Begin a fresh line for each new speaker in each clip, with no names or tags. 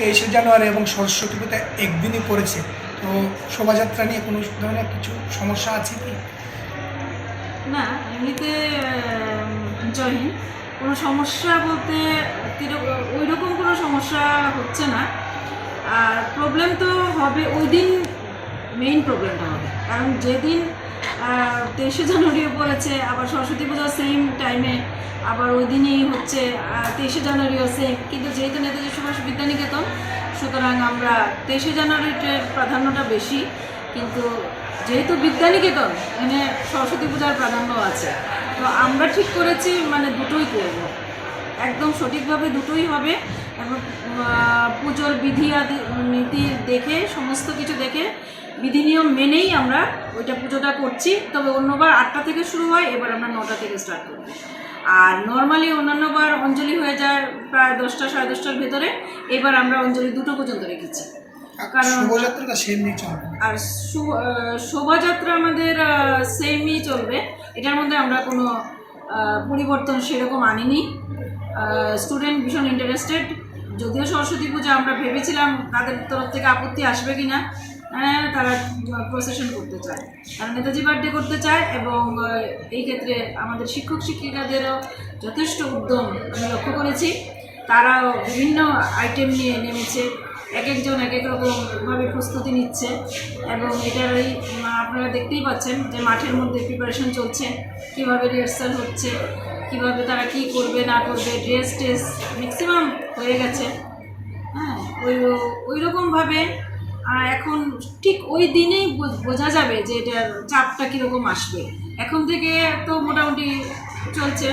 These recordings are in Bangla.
তেইশে জানুয়ারি এবং সরস্বতী পুজো একদিনই পড়েছে। তো শোভাযাত্রা নিয়ে কোনো ধরনের কিছু সমস্যা আছে কি?
না, এমনিতে জয়হিন্দ কোনো সমস্যা বলতে ওই রকম কোনো সমস্যা হচ্ছে না। আর প্রবলেম তো হবে, ওই দিন মেইন প্রবলেমটা হবে। কারণ যেদিন তেইশে জানুয়ারিও পড়েছে, আবার সরস্বতী পূজা সেম টাইমে আবার ওই দিনই হচ্ছে তেইশে জানুয়ারিও সেম কিন্তু যেহেতু নেতাজি সুভাষ বিদ্যানিকেতন, সুতরাং আমরা তেইশে জানুয়ারিতে প্রাধান্যটা বেশি, কিন্তু যেহেতু বিদ্যানিকেতন এখানে সরস্বতী পূজার প্রাধান্য আছে। তো আমরা ঠিক করেছি মানে দুটোই করব। একদম সঠিকভাবে দুটোই হবে, এবং পুজোর বিধি আদি, নীতি দেখে, সমস্ত কিছু দেখে বিধি নিয়ম মেনেই আমরা ওইটা পুজোটা করছি। তবে অন্যবার আটটা থেকে শুরু হয় এবার আমরা নটা থেকে স্টার্ট করি আর নর্মালি অন্যান্যবার অঞ্জলি হয়ে যায় প্রায় দশটা সাড়ে দশটার ভেতরে এবার আমরা অঞ্জলি দুটো পর্যন্ত রেখেছি। কারণ আর শোভাযাত্রা আমাদের সেমই চলবে। এটার মধ্যে আমরা কোনো পরিবর্তন সেরকম আনিনি। স্টুডেন্ট ভীষণ ইন্টারেস্টেড যদিও সরস্বতী পূজা আমরা ভেবেছিলাম তাদের তরফ থেকে আপত্তি আসবে কি না হ্যাঁ তারা প্রসেশন করতে চায়। তারা নেতাজি বার্থডে করতে চায় এবং এই ক্ষেত্রে আমাদের শিক্ষক শিক্ষিকাদেরও যথেষ্ট উদ্যম আমি লক্ষ্য করেছি। তারা বিভিন্ন আইটেম নিয়ে নেমেছে এক একজন এক এক রকমভাবে প্রস্তুতি নিচ্ছে এবং এটার এই উম, আপনারা দেখতেই পাচ্ছেন যে মাঠের মধ্যে প্রিপারেশন চলছে কীভাবে রিহার্সাল হচ্ছে কীভাবে তারা কি করবে না করবে ড্রেস টেস ম্যাক্সিমাম হয়ে গেছে। হ্যাঁ ওই ওই রকমভাবে এখন ঠিক ওই দিনেই বোঝা যাবে যে এটার চাপটা কীরকম আসবে। এখন থেকে তো মোটামুটি চলছে।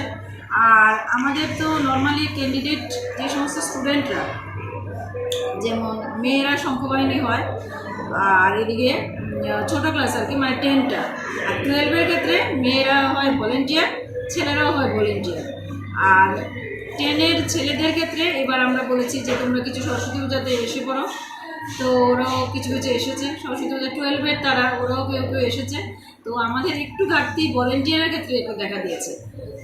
আর আমাদের তো নর্মালি ক্যান্ডিডেট যে সমস্ত স্টুডেন্টরা যেমন মেয়েরা সংখ্যাবাহিনী হয়, আর এদিকে ছোটো ক্লাস আর কি মানে টেনটা আর টুয়েলভের ক্ষেত্রে মেয়েরা হয় ভলেন্টিয়ার ছেলেরাও হয় ভলেন্টিয়ার আর টেনের ছেলেদের ক্ষেত্রে এবার আমরা বলেছি যে তোমরা কিছু সরস্বতী পূজাতে এসে পড়ো। তো ওরাও কিছু কিছু এসেছে। সরস্বতী পূজা টুয়েলভের তারা, ওরাও কেউ কেউ এসেছে। তো আমাদের একটু ঘাটতি ভলেন্টিয়ারের ক্ষেত্রে একটু দেখা দিয়েছে।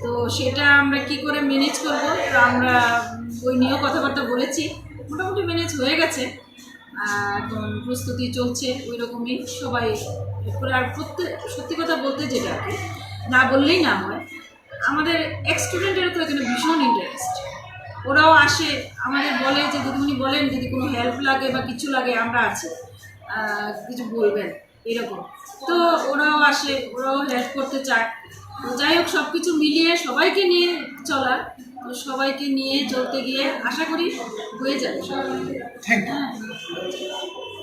তো সেটা আমরা কি করে ম্যানেজ করব? তো আমরা ওই নিয়েও কথাবার্তা বলেছি। মোটামুটি ম্যানেজ হয়ে গেছে। এখন প্রস্তুতি চলছে ওই রকমই সবাই করে আর প্রত্যেক, সত্যি কথা বলতে যেটা আর না বললেই না হয়, আমাদের এক্স স্টুডেন্টেরও তো এখানে ভীষণ ইন্টারেস্ট ওরাও আসে আমাদের বলে যে দিদিমণি বলেন যদি কোনো হেল্প লাগে বা কিছু লাগে আমরা আছি। কিছু বলবেন এরকম। তো ওরাও আসে ওরাও হেল্প করতে চায়। তো যাই হোক সব কিছু মিলিয়ে সবাইকে নিয়ে চলার তো সবাইকে নিয়ে চলতে গিয়ে আশা করি হয়ে যাবে সবাই
থ্যাংক ইউ